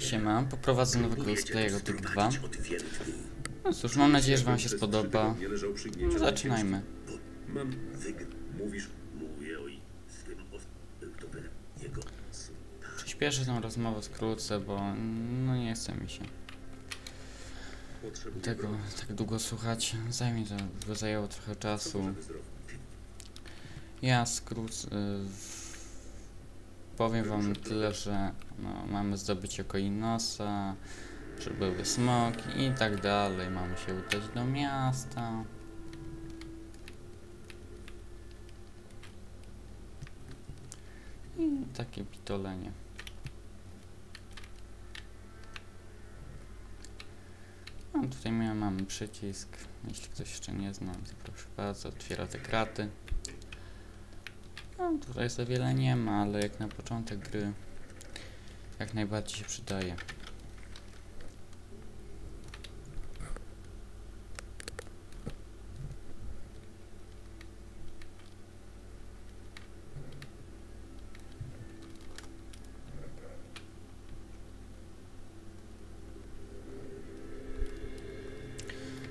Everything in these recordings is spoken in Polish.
Siema, poprowadzę nowego cosplaya Gothic 2. No cóż, mam nadzieję, że wam się spodoba. No, zaczynajmy. Mam mówisz, mówię tym jego... Przyspieszę tę rozmowę, skrócę, bo no nie chce mi się tego tak długo słuchać. Zajmie to, zajęło trochę czasu. Ja skrót... Y, powiem wam tyle, że no, mamy zdobyć oko nosa, że były smoki i tak dalej. Mamy się udać do miasta. I takie pitolenie. No, tutaj my mamy przycisk. Jeśli ktoś jeszcze nie zna, to proszę bardzo, otwiera te kraty. No, tutaj za wiele nie ma, ale jak na początek gry jak najbardziej się przydaje.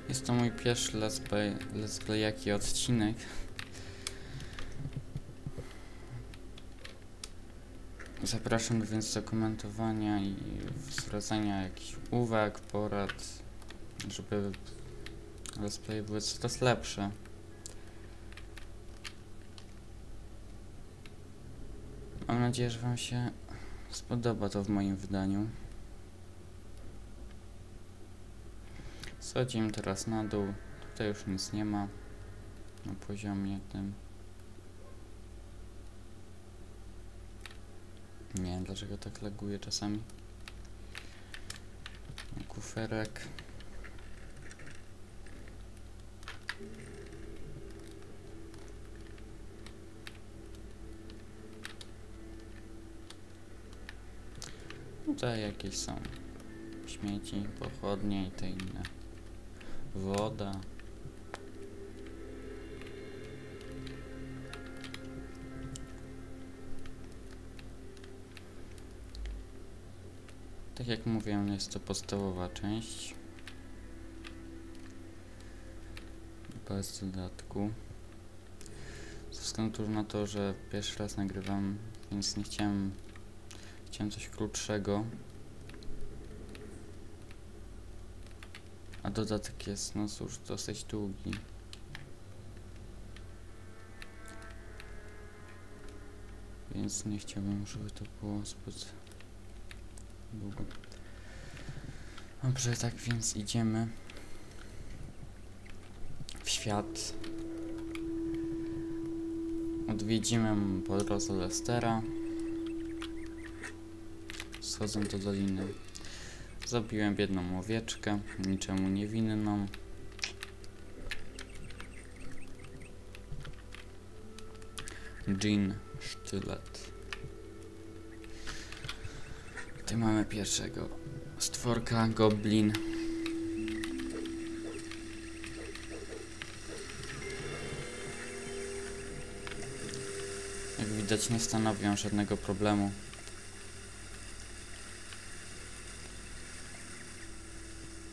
Jest to mój pierwszy let's play, let's play jaki odcinek. Zapraszam więc do komentowania i zwracania jakichś uwag, porad, żeby let's play były coraz lepsze. Mam nadzieję, że wam się spodoba to w moim wydaniu. Schodzimy teraz na dół. Tutaj już nic nie ma na poziomie tym. Nie wiem dlaczego tak laguje czasami. Kuferek. Tutaj jakieś są śmieci, pochodnie i te inne. Woda. Tak jak mówiłem, jest to podstawowa część. Bez dodatku. Ze względu na to, że pierwszy raz nagrywam, więc nie chciałem, chciałem coś krótszego. A dodatek jest, no cóż, dosyć długi. Więc nie chciałbym, żeby to było zbyt długo. Dobrze, tak więc idziemy w świat. Odwiedzimy po drodze Lestera. Schodzę do doliny. Zabiłem biedną owieczkę, niczemu niewinną. Jean sztylet. Tutaj mamy pierwszego stworka, goblin. Jak widać nie stanowią żadnego problemu.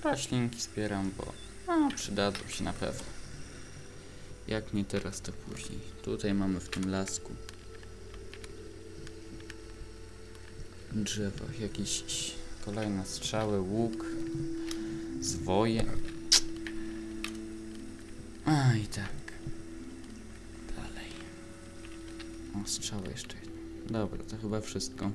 Roślinki zbieram, bo no, przydadzą się na pewno. Jak nie teraz, to później. Tutaj mamy w tym lasku drzewa, jakieś kolejne strzały, łuk, zwoje. A i tak. Dalej. O, strzały jeszcze. Dobra, to chyba wszystko.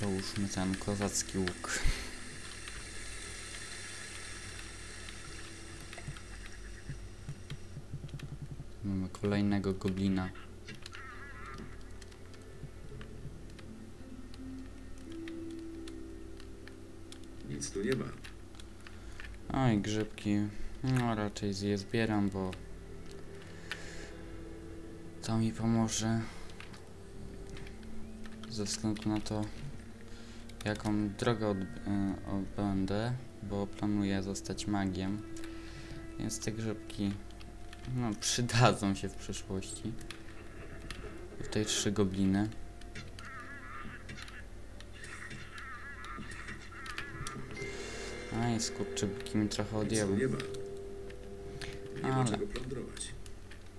Załóżmy ten kozacki łuk. Mamy kolejnego goblina. Nic tu nie ma. Oj, grzybki. No raczej je zbieram, bo to mi pomoże. Ze względu na to, jaką drogę od, odbędę. bo planuję zostać magiem. Więc te grzybki no, przydadzą się w przyszłości. Tutaj trzy gobliny. A i skurczybyki mi trochę odjęły. Ale.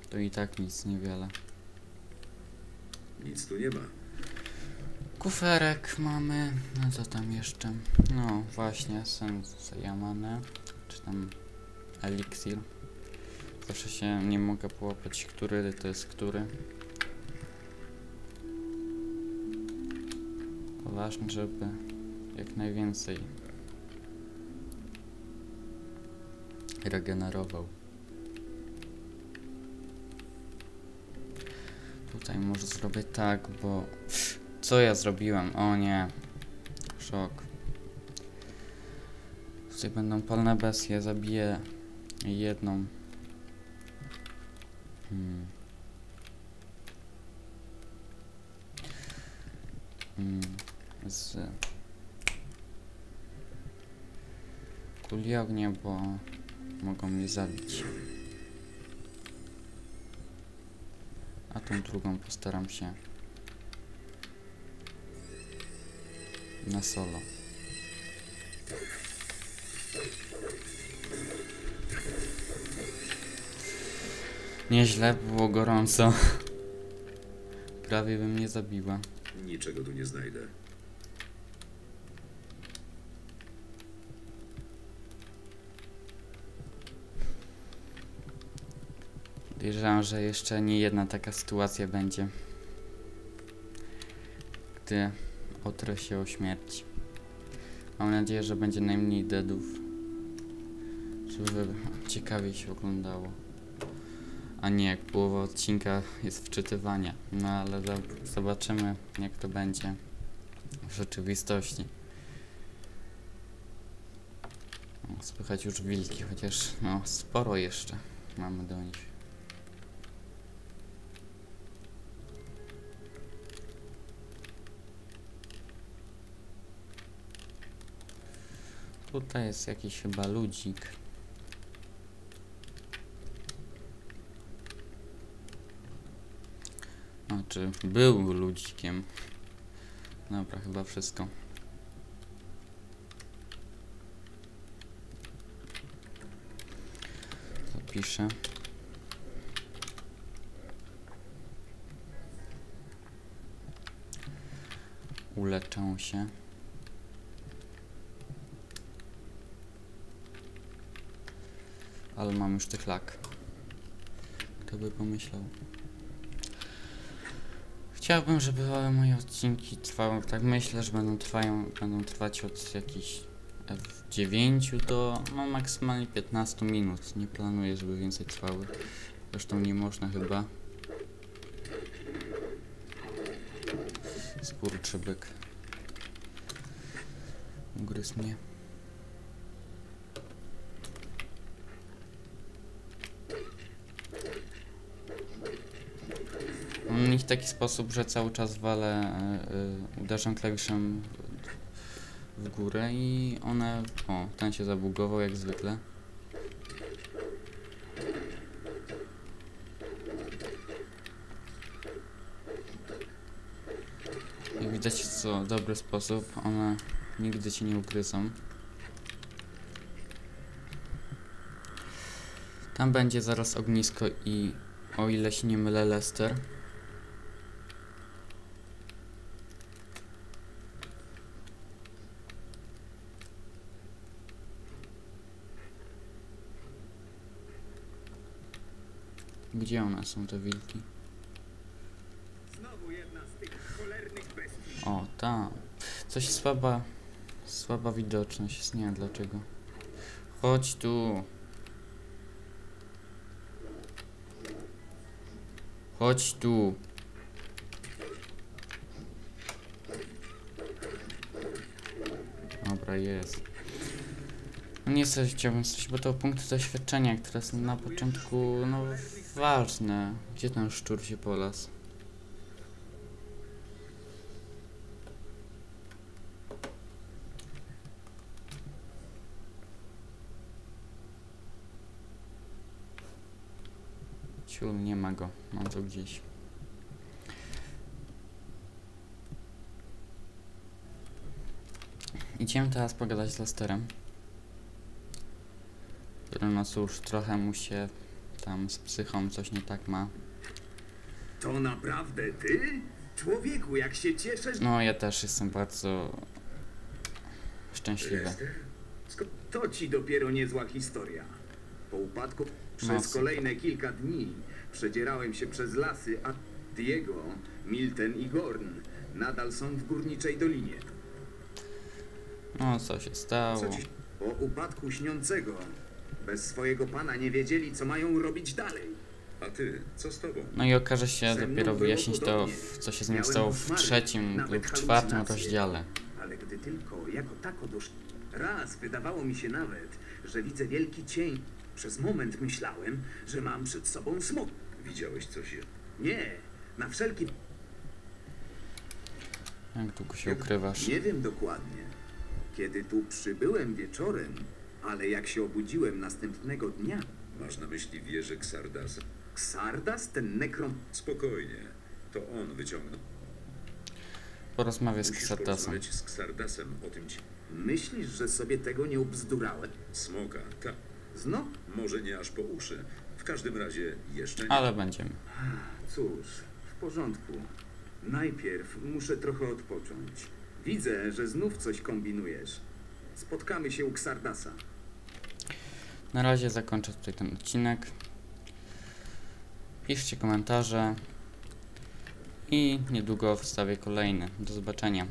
To i tak nic niewiele. Nic tu nie ma. Kuferek mamy. No co tam jeszcze? No właśnie, sen zajamane. Czy tam eliksir. Zawsze się nie mogę połapać, który to jest który. Ważne, żeby jak najwięcej regenerował. Tutaj może zrobię tak, bo co ja zrobiłem? O nie. Szok. Tutaj będą palne bestie. Zabiję jedną. Hmm. Hmm. Z kuli ognia, bo mogą mnie zabić. A tą drugą postaram się na solo. Nieźle, było gorąco. Prawie by mnie zabiła. Niczego tu nie znajdę. Podejrzewam, że jeszcze nie jedna taka sytuacja będzie, gdy otrę się o śmierć. Mam nadzieję, że będzie najmniej deadów, żeby ciekawie się oglądało. A nie, jak połowa odcinka jest wczytywania. No ale zob- zobaczymy, jak to będzie w rzeczywistości. Słychać już wilki, chociaż no sporo jeszcze mamy do nich. Tutaj jest jakiś chyba ludzik. Znaczy, był ludzikiem. Dobra, chyba wszystko. Zapiszę. Uleczę się. Ale mam już tych lak. Kto by pomyślał? Chciałbym, żeby moje odcinki trwały, tak myślę, że będą trwają, będą trwać od jakichś F9 do no maksymalnie 15 minut. Nie planuję, żeby więcej trwały. Zresztą nie można chyba. Skurczybyk. Ugryzł mnie. Mam nich w taki sposób, że cały czas walę, y, y, uderzam klawiszem w górę i one... O, ten się zabugował jak zwykle. Jak widać, co dobry sposób, one nigdy cię nie ugryzą. Tam będzie zaraz ognisko i o ile się nie mylę Lester. Gdzie one są te wilki? Znowu jedna z tych cholernych bestii. O, tam. Coś słaba, słaba widoczność, nie wiem dlaczego. Chodź tu. Chodź tu. Dobra, jest. No nie chcę, chciałbym coś, bo to punkty doświadczenia, które są na początku, no ważne. Gdzie ten szczur się polas? Ciul, nie ma go. Mam to gdzieś. Idziemy teraz pogadać z Lesterem. Który no cóż, trochę mu się tam z psychą coś nie tak ma. To naprawdę ty? Człowieku, jak się cieszę. No ja też jestem bardzo szczęśliwy. To ci dopiero niezła historia. Po upadku przez No, kolejne kilka dni przedzierałem się przez lasy, a Diego, Milton i Gorn nadal są w górniczej dolinie. No co się stało? Co ci... Po upadku śniącego bez swojego pana nie wiedzieli, co mają robić dalej. A ty, co z tobą? No i okaże się Ze dopiero wyjaśnić to, w- co się z nim stało w trzecim lub czwartym rozdziale. Ale gdy tylko jako tako doszło. Raz wydawało mi się nawet, że widzę wielki cień. Przez moment myślałem, że mam przed sobą smok. Widziałeś coś? Nie, na wszelki. Jak długo się ukrywasz? Nie wiem dokładnie. Kiedy tu przybyłem wieczorem, ale jak się obudziłem następnego dnia, Masz na myśli wieżę Xardasa? Xardas, ten nekrom. Spokojnie. To on wyciągnął. Porozmawiaj z Xardasem. z Xardasem o tym ci. Myślisz, że sobie tego nie obzdurałem? Smoka, tak. Zno? Może nie aż po uszy. W każdym razie jeszcze nie. Ale będziemy. Cóż, w porządku. Najpierw muszę trochę odpocząć. Widzę, że znów coś kombinujesz. Spotkamy się u Xardasa. Na razie zakończę tutaj ten odcinek. Piszcie komentarze. I niedługo wstawię kolejny. Do zobaczenia.